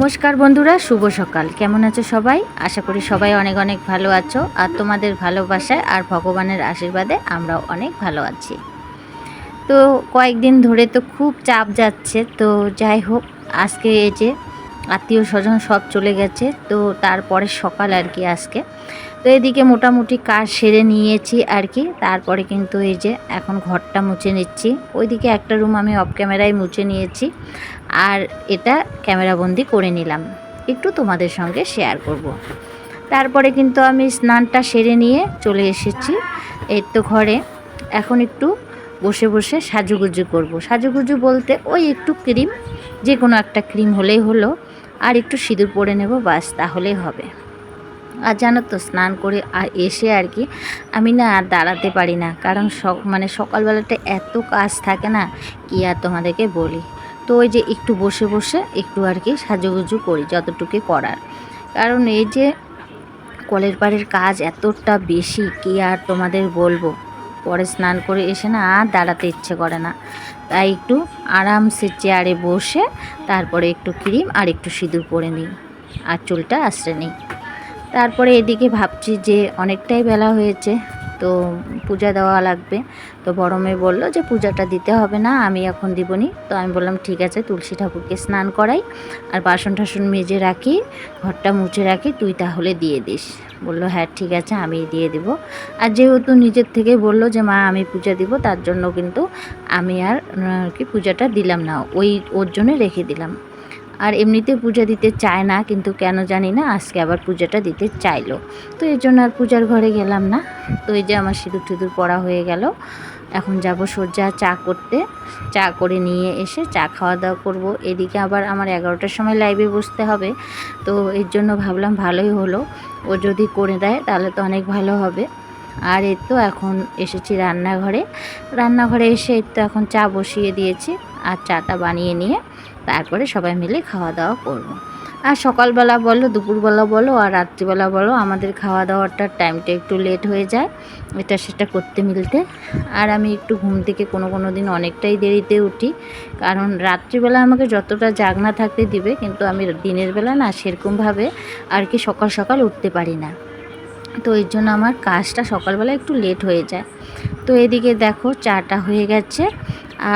নমস্কার বন্ধুরা, শুভ সকাল। কেমন আছো সবাই? আশা করি সবাই অনেক অনেক ভালো আছো আর তোমাদের ভালোবাসায় আর ভগবানের আশীর্বাদে আমরাও অনেক ভালো আছি। তো কয়েকদিন ধরে তো খুব চাপ যাচ্ছে, তো যাই হোক, আজকে এই যে আত্মীয় স্বজন সব চলে গেছে, তো তারপরে সকাল আর কি আজকে। তো এদিকে মোটামুটি কাজ সেরে নিয়েছি আর কি। তারপরে কিন্তু এই যে এখন ঘরটা মুছে নিচ্ছি। ওইদিকে একটা রুম আমি অফ ক্যামেরায় মুছে নিয়েছি। আর এটা ক্যামেরাবন্দি করে নিলাম। একটু তোমাদের সঙ্গে শেয়ার করব। তারপরে কিন্তু আমি স্নানটা সেরে নিয়ে চলে এসেছি এই তো ঘরে। এখন একটু বসে বসে সাজুগুজু করব। সাজুগুজু বলতে ওই একটু ক্রিম যে কোনো একটা ক্রিম হলেই হলো। আর একটু সিঁদুর পরে নেব, বাস তাহলেই হবে। আর জানো তো, স্নান করে এসে আর কি আমি না আর দাঁড়াতে পারি না। কারণ মানে সকালবেলাটা এত কাজ থাকে না, কি আর তোমাদেরকে বলি? তো ওই যে একটু বসে বসে একটু আর কি সাজুগুজু করি, যতটুকু করার। কারণ এই যে কলের পাড়ের কাজ এতটা বেশি, কি আর তোমাদের বলব? পরে স্নান করে এসে না আর দাঁড়াতে ইচ্ছে করে না। তাই একটু আরামসে চেয়ারে বসে তারপরে একটু ক্রিম আর একটু সিঁদুর পরে নিই। আর চুলটা আশ্রে নিই। তারপরে এদিকে ভাবছি যে অনেকটাই বেলা হয়েছে, তো পূজা দেওয়া লাগবে। তো বড় মেয়ে বলল যে পূজাটা দিতে হবে না, আমি এখন দিবনি। তো আমি বললাম, ঠিক আছে, তুলসী ঠাকুরকে স্নান করাই আর বাসন টাসন মেজে রাখি, ঘরটা মুছে রাখি, তুই তাহলে দিয়ে দিস। বলল হ্যাঁ ঠিক আছে আমি দিয়ে দিব। আর যেহেতু নিজের থেকে বলল যে, মা, আমি পূজা দিব, তার জন্য কিন্তু আমি আর কি পূজাটা দিলাম না, ওই, ওর জন্য রেখে দিলাম। আর এমনিতে পূজা দিতে চায় না, কিন্তু কেন জানি না, আজকে আবার পূজাটা দিতে চাইলো। তো এই জন্য আর পূজার ঘরে গেলাম না। তো এই যে আমার সিঁদুর টিঁদুর পড়া হয়ে গেল। এখন যাব সজ্জা চা করতে। চা করে নিয়ে এসে চা খাওয়া দাওয়া করব। এদিকে আবার আমার এগারোটার সময় লাইভে বসতে হবে। তো এর জন্য ভাবলাম ভালোই হলো। ও যদি করে দেয়, তাহলে তো অনেক ভালো হবে। আর এই তো এখন এসেছি রান্নাঘরে। রান্নাঘরে এসে এই তো এখন চা বসিয়ে দিয়েছি। আর চাটা বানিয়ে নিয়ে তারপরে সবাই মিলে খাওয়া দাওয়া করব। আর সকালবেলা বলো, দুপুরবেলা বলো আর রাত্রিবেলা বলো, আমাদের খাওয়া দাওয়াটার টাইমটা একটু লেট হয়ে যায়। এটা সেটা করতে মিলতে। আর আমি একটু ঘুম থেকে কোনো কোনো দিন অনেকটাই দেরিতে উঠি। কারণ রাত্রিবেলা আমাকে যতটা জাগনা থাকতে দিবে, কিন্তু আমি দিনের বেলা না সেরকমভাবে আর কি সকাল সকাল উঠতে পারি না। তো এর জন্য আমার কাজটা সকালবেলা একটু লেট হয়ে যায়। তো এদিকে দেখো, চাটা হয়ে গেছে।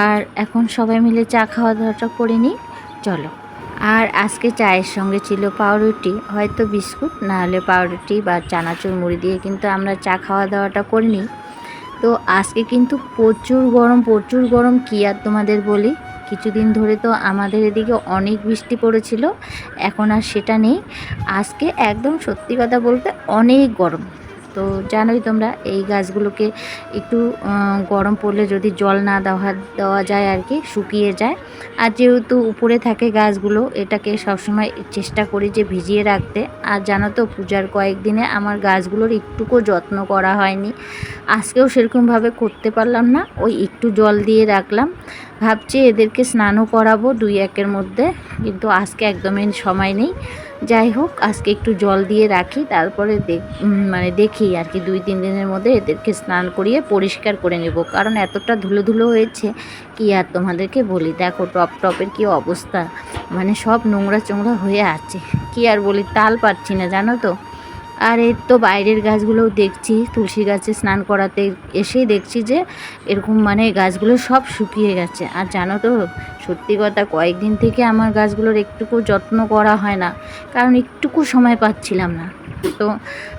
আর এখন সবাই মিলে চা খাওয়া দাওয়াটা করে নিই, চলো। আর আজকে চায়ের সঙ্গে ছিল পাউরুটি, হয়তো বিস্কুট, না হলে পাউরুটি বা চানাচুর মুড়ি দিয়ে কিন্তু আমরা চা খাওয়া দাওয়াটা করে নিই। তো আজকে কিন্তু প্রচুর গরম প্রচুর গরম, কী আর তোমাদের বলি? কিছুদিন ধরে তো আমাদের এদিকে অনেক বৃষ্টি পড়েছিল, এখন আর সেটা নেই। আজকে একদম সত্যি কথা বলতে অনেক গরম। তো জানোই তোমরা, এই গাছগুলোকে একটু গরম পড়লে যদি জল না দেওয়া দেওয়া যায় আর কি, শুকিয়ে যায়। আর যেহেতু উপরে থাকে গাছগুলো, এটাকে সবসময় চেষ্টা করি যে ভিজিয়ে রাখতে। আর জানো তো, পূজার কয়েকদিনে আমার গাছগুলোর একটুকু যত্ন করা হয়নি। আজকেও সেরকমভাবে করতে পারলাম না, ওই একটু জল দিয়ে রাখলাম। ভাবছি এদেরকে স্নানও করাবো দুই একের মধ্যে, কিন্তু আজকে একদমই সময় নেই। যাই হোক, আজকে একটু জল দিয়ে রাখি, তারপরে দেখ মানে দেখি আর কি, দুই তিন দিনের মধ্যে এদেরকে স্নান করিয়ে পরিষ্কার করে নেব। কারণ এতটা ধুলো ধুলো হয়েছে, কি আর তোমাদেরকে বলি? দেখো, টপ টপের কি অবস্থা। মানে সব নোংরা চোংরা হয়ে আছে। কি আর বলি, তাল পাচ্ছি না, জানো তো? আর এর তো বাইরের গাছগুলোও দেখছি, তুলসী গাছে স্নান করাতে এসেই দেখছি যে এরকম মানে গাছগুলো সব শুকিয়ে গেছে। আর জানো তো, সত্যি কথা কয়েকদিন থেকে আমার গাছগুলোর একটুকু যত্ন করা হয় না, কারণ একটুকু সময় পাচ্ছিলাম না। তো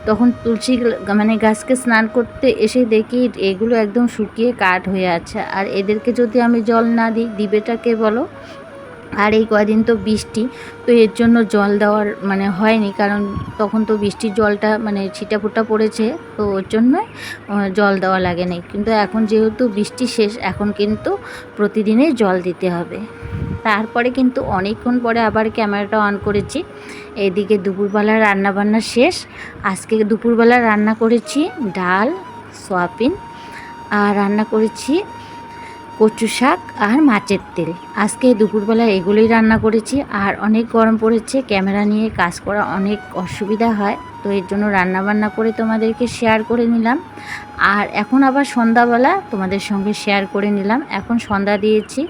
তখন তুলসী মানে গাছকে স্নান করতে এসে দেখি এগুলো একদম শুকিয়ে কাঠ হয়ে আছে। আর এদেরকে যদি আমি জল না দিই, দিবেটাকে বলো? আর এই কদিন তো বৃষ্টি, তো এর জন্য জল দেওয়ার মানে হয়নি, কারণ তখন তো বৃষ্টির জলটা মানে ছিটাফোটা পড়েছে, তো ওর জন্য জল দেওয়া লাগেনি। কিন্তু এখন যেহেতু বৃষ্টি শেষ, এখন কিন্তু প্রতিদিনই জল দিতে হবে। তারপরে কিন্তু অনেকক্ষণ পরে আবার ক্যামেরাটা অন করেছি। এদিকে দুপুরবেলা রান্নাবান্না শেষ, আজকে দুপুরবেলা রান্না করেছি ডাল, সোয়াবিন, আর রান্না করেছি কচু শাক আর মাছের তেল। আজকে দুপুরবেলা এগুলোই রান্না করেছি, আর অনেক গরম পড়েছে, ক্যামেরা নিয়ে কাজ করা অনেক অসুবিধা হয়। তো এর জন্য রান্না বান্না করে তোমাদেরকে শেয়ার করে নিলাম। আর এখন আবার সন্ধ্যাবেলা তোমাদের সঙ্গে শেয়ার করে নিলাম। এখন সন্ধ্যা দিয়েছি।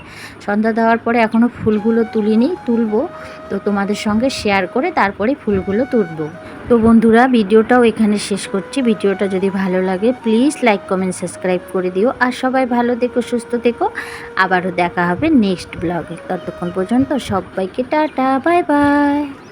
সন্ধ্যা দেওয়ার পরে এখনও ফুলগুলো তুলিনি, তুলবো। তো তোমাদের সঙ্গে শেয়ার করে তারপরে ফুলগুলো তুলবো। তো বন্ধুরা, ভিডিওটাও এখানে শেষ করছি। ভিডিওটা যদি ভালো লাগে প্লিজ লাইক কমেন্ট সাবস্ক্রাইব করে দিও। আর সবাই ভালো থেকো, সুস্থ থেকো। আবারও দেখা হবে নেক্সট ব্লগে ততক্ষণ পর্যন্ত সবাইকে টাটা বাই বাই